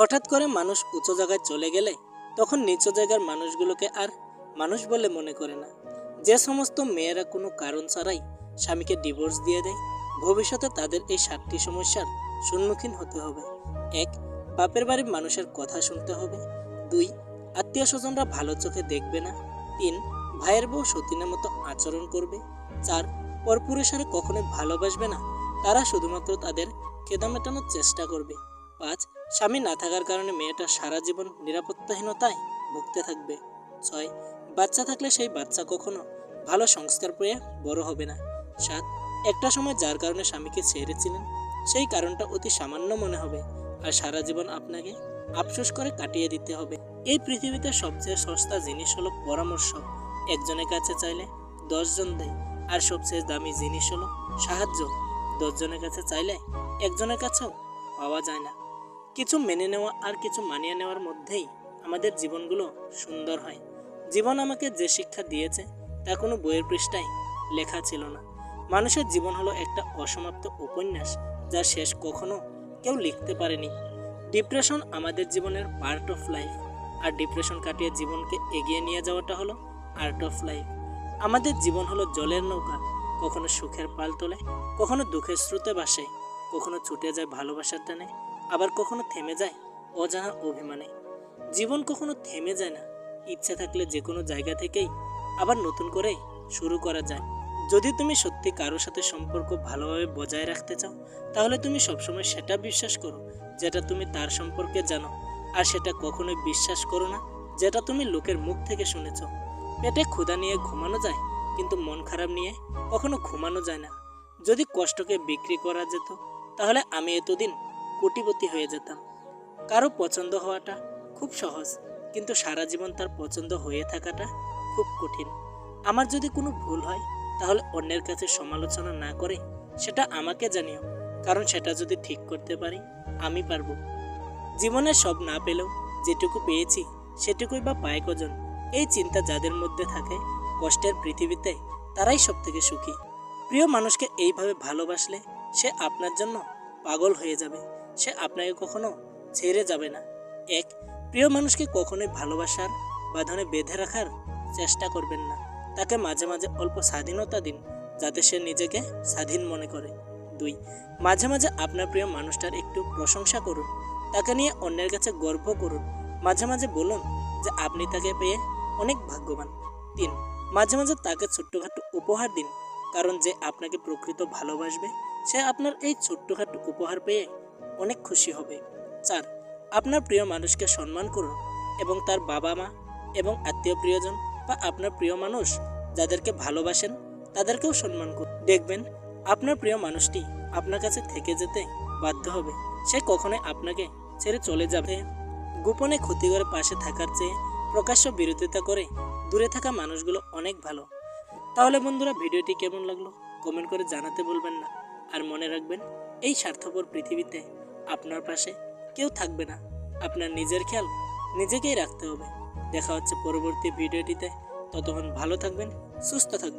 হঠাৎ করে মানুষ উঁচু জায়গায় চলে গেলে তখন নিচু জায়গার মানুষগুলোকে আর মানুষ বলে মনে করে না। যে সমস্ত মেয়েরা কোনো কারণ ছাড়াই স্বামীকে ডিভোর্স দিয়ে দেয়, ভবিষ্যতে তাদের এই সাতটি সমস্যার সম্মুখীন হতে হবে। এক, বাপের বাড়ির মানুষের কথা শুনতে হবে। দুই, আত্মীয় স্বজনরা ভালো চোখে দেখবে না। তিন, ভাইয়ের বউ সতীনের মতো আচরণ করবে। চার পরপুরুষেরা কখনোই ভালোবাসবে না। তারা শুধুমাত্র তাদের কেদা মেটানোর চেষ্টা করবে। পাঁচ স্বামী না থাকার কারণে মেয়েটা সারা জীবন নিরাপত্তাহীনতায় ভুগতে থাকবে। ছয়, বাচ্চা থাকলে সেই বাচ্চা কখনো ভালো সংস্কার পেয়ে বড় হবে না। সাত, একটা সময় যার কারণে স্বামীকে ছেড়েছিলেন, সেই কারণটা অতি সামান্য মনে হবে আর সারা জীবন আপনাকে আফসোস করে কাটিয়ে দিতে হবে। এই পৃথিবীতে সবচেয়ে সস্তা জিনিস হলো পরামর্শ। একজনের কাছে চাইলে দশজন দেয় আর সবচেয়ে দামি জিনিস হলো সাহায্য। দশজনের কাছে চাইলে একজনের কাছেও পাওয়া যায় না। কিছু মেনে নেওয়া আর কিছু মানিয়ে নেওয়ার মধ্যেই আমাদের জীবনগুলো সুন্দর হয়। জীবন আমাকে যে শিক্ষা দিয়েছে, তা কোনো বইয়ের পৃষ্ঠায় লেখা ছিল না। মানুষের জীবন হলো একটা অসমাপ্ত উপন্যাস যার শেষ কখনো কেউ লিখতে পারেনি। ডিপ্রেশন আমাদের জীবনের পার্ট অফ লাইফ, আর ডিপ্রেশন কাটিয়ে জীবনকে এগিয়ে নিয়ে যাওয়াটা হলো আর্ট অফ লাইফ। আমাদের জীবন হলো জলের নৌকা, কখনো সুখের পাল তোলে, কখনো দুঃখের স্রোতে বাসে কখনো ছুটে যায় ভালোবাসার টানে আবার কখনো থেমে যায়? অজানা অভিমানে। জীবন কখনো থেমে যায় না। ইচ্ছা থাকলে যে কোনো জায়গা থেকেই আবার নতুন করে শুরু করা যায়। যদি তুমি সত্যি কারোর সাথে সম্পর্ক ভালোভাবে বজায় রাখতে চাও, তাহলে তুমি সবসময় সেটা বিশ্বাস করো, যেটা তুমি তার সম্পর্কে জানো। আর সেটা কখনোই বিশ্বাস করো না, যেটা তুমি লোকের মুখ থেকে শুনেছ। পেটে ক্ষুধা নিয়ে ঘুমানো যায়, কিন্তু মন খারাপ নিয়ে কখনো ঘুমানো যায় না। যদি কষ্টকে বিক্রি করা যেত, তাহলে আমি এতদিন কোটিপতি হয়ে যেতাম। কারও পছন্দ হওয়াটা খুব সহজ, কিন্তু সারা জীবন তার পছন্দ হয়ে থাকাটা খুব কঠিন। আমার যদি কোনো ভুল হয়, তাহলে অন্যের কাছে সমালোচনা না করে সেটা আমাকে জানিও, কারণ সেটা যদি ঠিক করতে পারি, আমি পারব। জীবনে সব না পেলেও যেটুকু পেয়েছি, সেটুকুই বা পায় কজন, এই চিন্তা যাদের মধ্যে থাকে, কষ্টের পৃথিবীতে তারাই সব থেকে সুখী। প্রিয় মানুষকে এইভাবে ভালোবাসলে সে আপনার জন্য পাগল হয়ে যাবে। সে আপনাকে কখনো ছেড়ে যাবে না। এক, প্রিয় মানুষকে কখনোই ভালোবাসার বাঁধনে বেঁধে রাখার চেষ্টা করবেন না। তাকে মাঝে মাঝে অল্প স্বাধীনতা দিন, যাতে সে নিজেকে স্বাধীন মনে করে। দুই, মাঝে মাঝে আপনার প্রিয় মানুষটার একটু প্রশংসা করুন। তাকে নিয়ে অন্যের কাছে গর্ব করুন। মাঝে মাঝে বলুন যে আপনি তাকে পেয়ে অনেক ভাগ্যবান। তিন, মাঝে মাঝে তাকে ছোট্টখাটো উপহার দিন। কারণ যে আপনাকে প্রকৃত ভালোবাসবে, সে আপনার এই ছোট্টখাটো উপহার পেয়ে অনেক খুশি হবে। চার আপনার প্রিয় মানুষকে সম্মান করুন এবং তার বাবা মা এবং আত্মীয় প্রিয়জন বা আপনার প্রিয় মানুষ যাদেরকে ভালোবাসেন, তাদেরকেও সম্মান করুন। দেখবেন, আপনার প্রিয় মানুষটি আপনার কাছে থেকে যেতে বাধ্য হবে। সে কখনোই আপনাকে ছেড়ে চলে যাবে। গোপনে ক্ষতি করে পাশে থাকার চেয়ে প্রকাশ্য বিরোধিতা করে দূরে থাকা মানুষগুলো অনেক ভালো। তাহলে বন্ধুরা, ভিডিওটি কেমন লাগল? কমেন্ট করে জানাতে বলবেন না। আর মনে রাখবেন, এই স্বার্থপর পৃথিবীতে আপনার পাশে কেউ থাকবে না। আপনার নিজের খেয়াল নিজেকেই রাখতে হবে। দেখা হচ্ছে পরবর্তী ভিডিওটিতে। ততক্ষণ ভালো থাকবেন, সুস্থ থাকবেন।